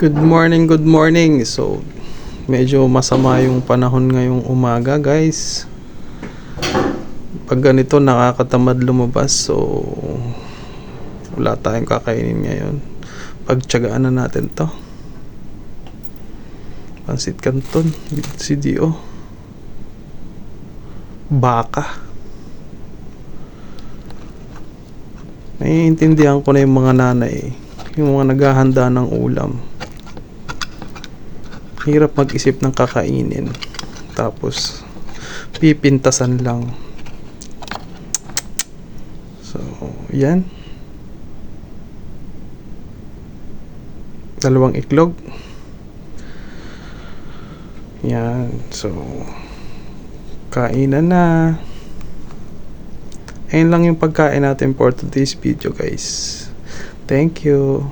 Good morning, good morning. So, medyo masama yung panahon ngayong umaga, guys. Pag ganito, nakakatamad lumabas. So, wala tayong kakainin ngayon. Pagtsagaan na natin to. Pansit Canton, CDO. Baka. Naiintindihan ko na yung mga nanay, yung mga naghahanda ng ulam. Hirap mag-isip ng kakainin. Tapos, pipintasan lang. So, yan. Dalawang iklog. Yan. So, kainan na. Ayun lang yung pagkain natin for today's video guys. Thank you.